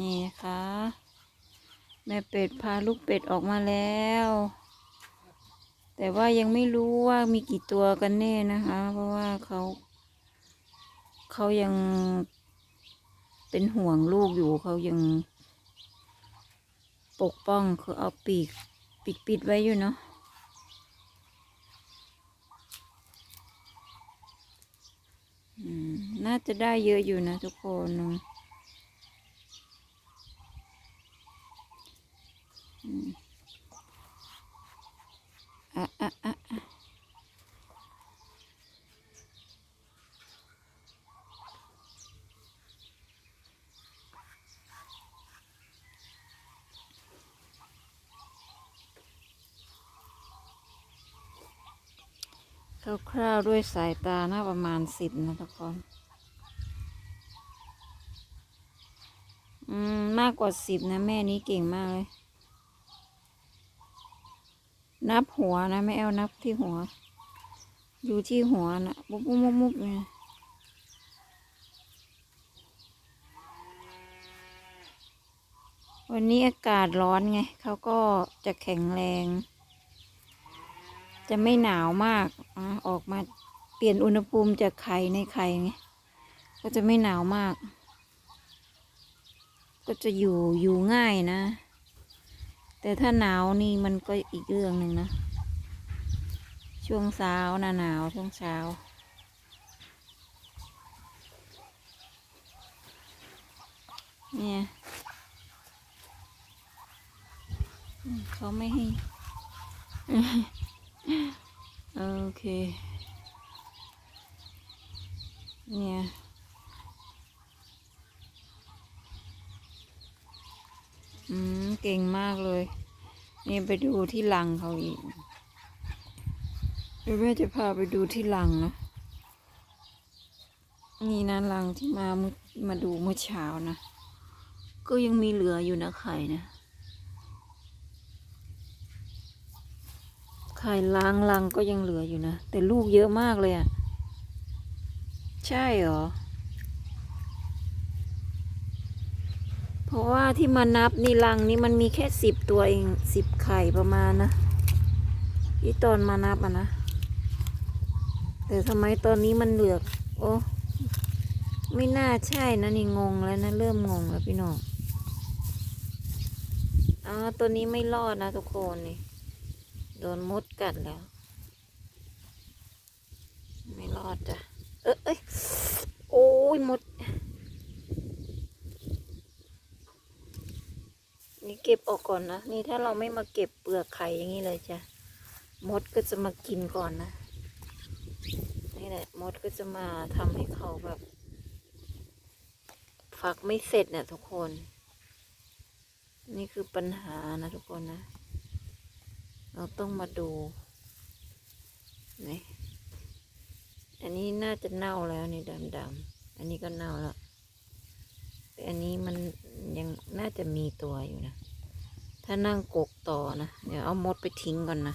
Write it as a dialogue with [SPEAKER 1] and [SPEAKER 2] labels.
[SPEAKER 1] นี่นะคะแม่เป็ดพาลูกเป็ดออกมาแล้ว แต่ว่ายังไม่รู้ว่ามีกี่ตัวกันแน่นะคะ เพราะว่าเขาเขายังเป็นห่วงลูกอยู่เขายัง ปกป้องคือเอาปีกปิดปิดไว้อยู่เนาะน่าจะได้เยอะอยู่นะทุกคนเนาะ อะอะอะคร่าวๆด้วยสายตาน่าประมาณสิบนะทุกคน อืม มากกว่าสิบนะ แม่นี้เก่งมากเลย นับหัวนะไม่เอานับที่หัว อยู่ที่หัวนะมุบมุบมุบมุบเนี่ยวันนี้อากาศร้อนไงเขาก็จะแข็งแรง จะไม่หนาวมากอะออกมาเปลี่ยนอุณหภูมิจากไข่ในไข่ไงก็จะไม่หนาวมาก ก็จะอยู่อยู่ง่ายนะ แต่ถ้าหนาวนี่มันก็อีกเรื่องหนึ่งนะ ช่วงเช้าหนาหนาวช่วงเช้า เนี่ยเขาไม่ให้ โอเค เนี่ย อืม เก่งมากเลย นี่ไปดูที่ลังเขาอีกเดี๋ยวแม่จะพาไปดูที่ลังนะ นี่นะลังที่มามมาดูเมื่อเช้านะ ก็ยังมีเหลืออยู่นะไข่นะไข่ล้างลังก็ยังเหลืออยู่นะ แต่ลูกเยอะมากเลยอะ่ะ ใช่เหรอ เพราะว่าที่มานับนี่ลังนี่มันมีแค่สิบตัวเองสิบไข่ประมาณนะที่ตอนมานับอะนะ แต่ทำไมตอนนี้มันเหลือกโอ้ไม่น่าใช่นะนี่งงแล้วนะเริ่มงงแล้วพี่น้องอ๋อตัวนี้ไม่รอดนะทุกคนนี่โดนมดกัดแล้ว ไม่รอดจ้ะ เอ้ยโอ้ยมด นี่เก็บออกก่อนนะ นี่ถ้าเราไม่มาเก็บเปลือกไข่อย่างนี้เลยจ้ะ มดก็จะมากินก่อนนะ นี่แหละ มดก็จะมาทำให้เขาแบบฝักไม่เสร็จเนี่ยทุกคน นี่คือปัญหานะทุกคนนะ เราต้องมาดู นี่ อันนี้น่าจะเน่าแล้วนี่ดำๆ อันนี้ก็เน่าแล้วแต่อันนี้มันยังน่าจะมีตัวอยู่นะ ถ้านั่งกกต่อนะ เดี๋ยวเอามดไปทิ้งก่อนนะ